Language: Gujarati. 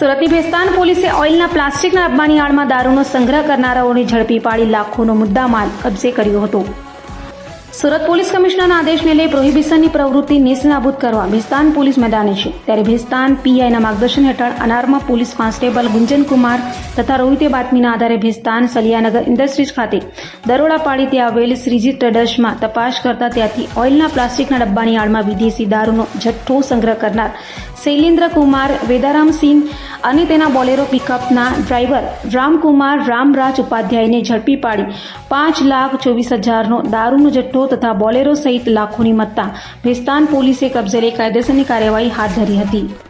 સુરતની ભેસ્તાન પોલીસે ઓઇલના પ્લાસ્ટિકના ડબ્બાની આડમાં દારૂનો સંગ્રહ કરનારાઓને ઝડપી પાડી લાખોનો મુદ્દામાલ કબજે કર્યો હતો. સુરત પોલીસ કમિશનરના આદેશને લઈ પ્રોહિબિશનની પ્રવૃત્તિ નેસ્તનાબૂદ કરવા ભેસ્તાન પોલીસ મેદાને છે. ત્યારે ભેસ્તાન પીઆઈના માર્ગદર્શન હેઠળ અનારમા પોલીસ કોન્સ્ટેબલ ગુંજન કુમાર તથા રોહિતે બાતમીના આધારે ભેસ્તાન સલિયાનગર ઇન્ડસ્ટ્રીઝ ખાતે દરોડા પાડી ત્યાં આવેલ શ્રીજી ટ્રેડર્સમાં તપાસ કરતા ત્યાંથી ઓઇલના પ્લાસ્ટિકના ડબ્બાની આડમાં વિદેશી દારૂનો જથ્થો સંગ્રહ કરનાર શૈલેન્દ્ર કુમાર વેદારામસિંહ અને તેના બોલેરો પિકઅપના ડ્રાઈવર રામકુમાર રામરાજ ઉપાધ્યાયને ઝડપી પાડી પાંચ લાખ ચોવીસ હજારનો દારૂનો જથ્થો તથા બોલેરો સહિત લાખોની મત્તા ભેસ્તાન પોલીસે કબજે લઈ કાયદેસરની કાર્યવાહી હાથ ધરી હતી.